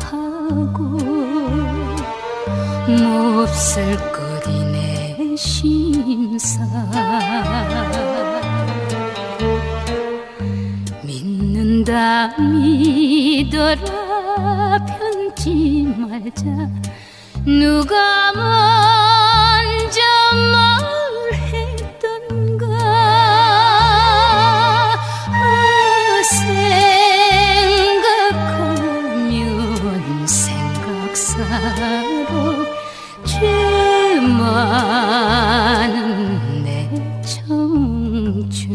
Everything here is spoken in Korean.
하고 몹쓸 내 심사. 믿는다 믿어라 편지 말자. 누가 말 바로 죄 많은 내 청춘.